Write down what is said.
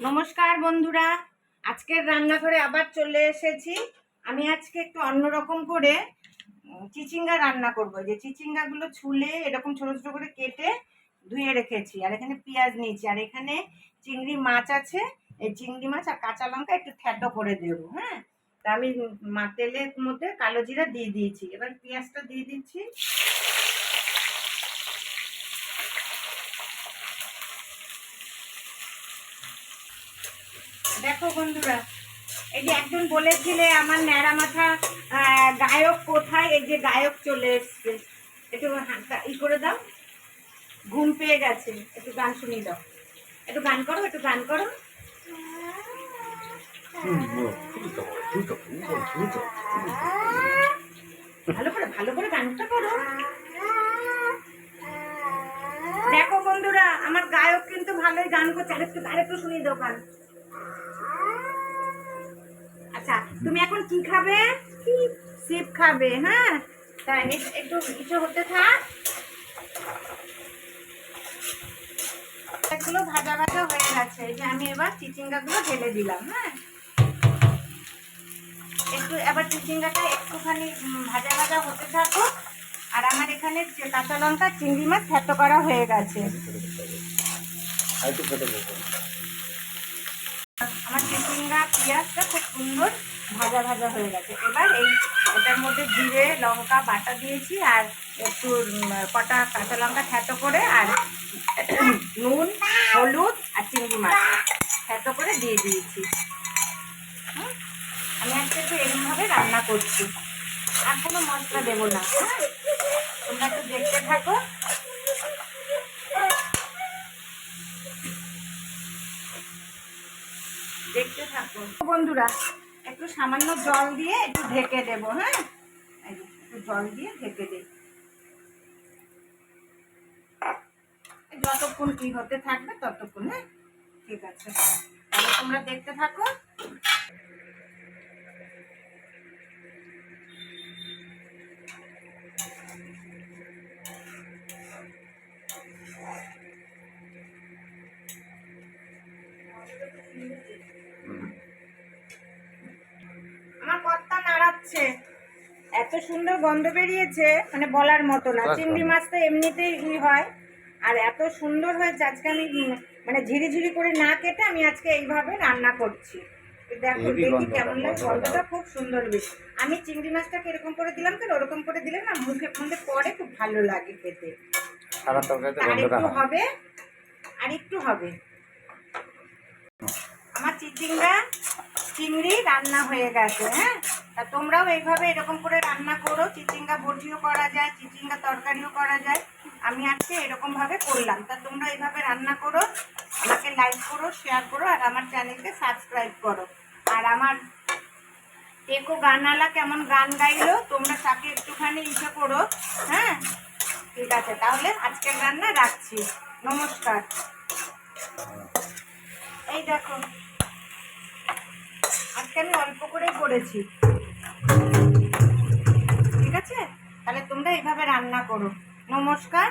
নমস্কার বন্ধুরা, আজকের রান্নাঘরে আবার চলে এসেছি। আমি আজকে একটু অন্যরকম করে চিচিঙ্গা রান্না করব। যে চিচিঙ্গাগুলো ছুলে এরকম ছোট ছোট করে কেটে ধুয়ে রেখেছি। আর এখানে পেঁয়াজ নিয়েছি। আর এখানে চিংড়ি মাছ আছে। এই চিংড়ি মাছ আর কাঁচা লঙ্কা একটু থ্যাটো করে দেবো হ্যাঁ? তা আমি মা তেলের মধ্যে কালো জিরা দিয়ে দিয়েছি। এবার পেঁয়াজটা দিয়ে দিচ্ছি। দেখো বন্ধুরা এই যে একজন বলেছিলে আমার ন্যাড়া মাথা গায়ক কোথায়? এই যে গায়ক চলে এসছে। একটু ই করে দাও। ঘুম পেয়ে গেছে। একটু গান শুনিয়ে দাও। একটু গান করো একটু গান করো। ভালো করে ভালো করে গানটা করো। দেখো বন্ধুরা আমার গায়ক কিন্তু ভালোই গান করছে। আরেকটু আরেকটু শুনিয়ে দাও গান। আচ্ছা তুমি এখন কি খাবে? সিপ খাবে হ্যাঁ। তাই একটু কিছু হতে থাক। এগুলো ভাজা ভাজা হয়ে গেছে। এই যে আমি এবার চিচিঙ্গাগুলো ঢেলে দিলাম হ্যাঁ। একটু এবার চিচিঙ্গাটা একটুখানি ভাজা ভাজা হতে থাকো আর আমার এখানে যে কাঁচা লঙ্কা চিংড়ি মাছ থেতো করা হয়ে গেছে। আমার চিচিঙ্গা পেঁয়াজটা খুব সুন্দর ভাজা ভাজা হয়ে গেছে। এবার এই এটার মধ্যে জিরে, লঙ্কা বাটা দিয়েছি আর একটু কটা কাঁচা লঙ্কা থেতো করে আর নুন, হলুদ আর চিংড়ি মাছ থেতো করে দিয়ে দিয়েছি? আমি আজকে একটু এরকমভাবে রান্না করছি। আর কোনো মশলা দেবো না। তোমরা একটু দেখতে থাকো। দেখতে থাকো বন্ধুরা, একটু সামান্য জল দিয়ে একটু ঢেকে দেবো হ্যাঁ? একটু জল দিয়ে ঢেকে দেব যতক্ষণ কি হতে থাকবে ততক্ষণ হ্যাঁ? ঠিক আছে। তাহলে তোমরা দেখতে থাকো। আমার কর্তা নাড়াচ্ছে। এত সুন্দর গন্ধ বেরিয়েছে মানে বলার মতো না। চিংড়ি মাছ তো এমনিতেই ই হয়। আর এত সুন্দর হয়েছে আজকে আমি মানে ঝিরি ঝিরি করে না কেটে আমি আজকে এইভাবে রান্না করছি। দেখো দেখি কেমন লাগে। গন্ধটা। খুব সুন্দর বেশ। আমি চিংড়ি মাছটাকে এরকম করে দিলাম তো ওরকম করে দিলে না মুখে মধ্যে পরে খুব ভালো লাগে খেতে। আর একটু হবে আর একটু হবে। চিচিঙ্গা চিংড়ি রান্না হয়ে গেছে হ্যাঁ? তা তোমরাও এইভাবে এরকম করে রান্না করো। চিচিঙ্গা বটিও করা যায়, চিচিঙ্গা তরকারিও করা যায়। আমি আজকে এরকমভাবে করলাম। তা তোমরা এইভাবে রান্না করো, আমাকে লাইক করো শেয়ার করো, আর আমার চ্যানেলকে সাবস্ক্রাইব করো। আর আমার টেকো গানালা কেমন গান গাইলো, তোমরা তাকে একটুখানি ইসে করো হ্যাঁ? ঠিক আছে, তাহলে আজকের রান্না রাখছি। নমস্কার। এই দেখো। আজকে আমি অল্প করে করেছি? ঠিক আছে? তাহলে তোমরা এইভাবে রান্না করো। নমস্কার।